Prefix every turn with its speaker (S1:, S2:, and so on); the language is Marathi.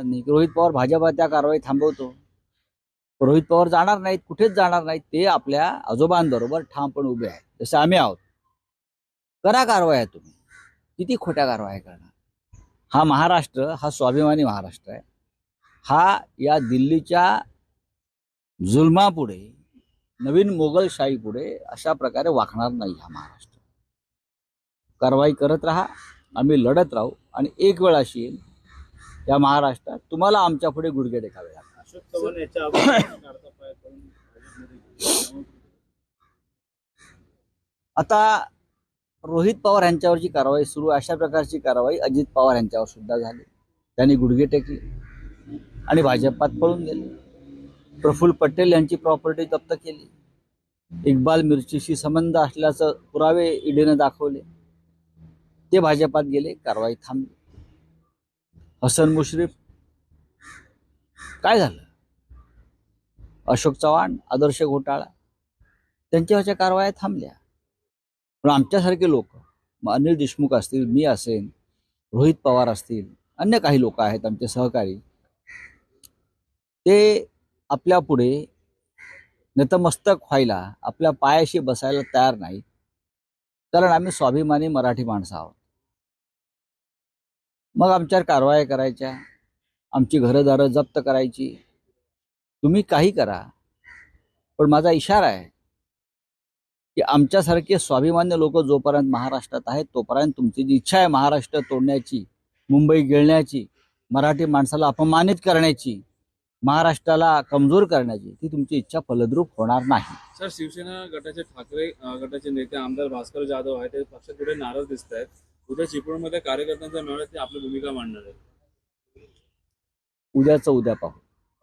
S1: रोहित पवार भाजपा त्या कारवाई थांबवतो. रोहित पवार जाणार नाहीत कुठेच जाणार नाहीत ते आपल्या आजोबांबरोबर ठामपण उभे आहेत. जसं आम्ही आहोत. करा कारवाया तुम्ही. किती खोट्या कारवाया करणार. हा महाराष्ट्र हा स्वाभिमानी महाराष्ट्र आहे. हा या दिल्लीच्या जुलमापुढे नवीन मोगलशाहीपुढे अशा प्रकारे वाकणार नाही हा महाराष्ट्र. कारवाई करत राहा. आम्ही लढत राहू आणि एक वेळ अशी येईल या महाराष्ट्रात तुम्हाला आमच्या पुढे गुडघे टेकावे लागतात
S2: गेले.
S1: आता रोहित पवार यांच्यावरची कारवाई सुरू. अशा प्रकारची कारवाई अजित पवार यांच्यावर सुद्धा झाली त्यांनी गुडघे टेकले आणि भाजपात पळून गेले प्रफुल्ल पटेल यांची प्रॉपर्टी जप्त केली इक्बाल मिरचीशी संबंध असल्याचं पुरावे ईडीनं दाखवले ते भाजपात गेले कारवाई थांबली हसन मुश्रीफ. काय झालं? अशोक चव्हाण आदर्श घोटाळा त्यांच्यावरच्या कारवाया थांबल्या. पण आमच्यासारखे लोक मग अनिल देशमुख असतील मी असेन रोहित पवार असतील अन्य काही लोक आहेत आमचे सहकारी ते आपल्या पुढे नतमस्तक व्हायला आपल्या पायाशी बसायला तयार नाहीत. कारण आम्ही स्वाभिमानी मराठी माणसं आहोत. मग आमच्यावर कारवाया करायच्या. आमची घरंदारं जप्त करायची. तुम्ही काही करा. पण माझा इशारा आहे की आमच्यासारखे स्वाभिमान्य लोक जोपर्यंत महाराष्ट्रात आहेत तोपर्यंत तुमची जी इच्छा आहे महाराष्ट्र तोडण्याची मुंबई गिळण्याची मराठी माणसाला अपमानित करण्याची महाराष्ट्राला कमजोर करण्याची ती तुमची इच्छा फलद्रूप होणार नाही.
S2: सर शिवसेना गटाचे ठाकरे गटाचे नेते आमदार भास्कर जाधव आहेत. ते पक्षापुढे नाराज दिसत आहेत उद्या चिपळूणमध्ये कार्यकर्त्यांचा मेळाव्यात ते आपली भूमिका मांडणार आहे
S1: उद्याचं उद्या पाहू.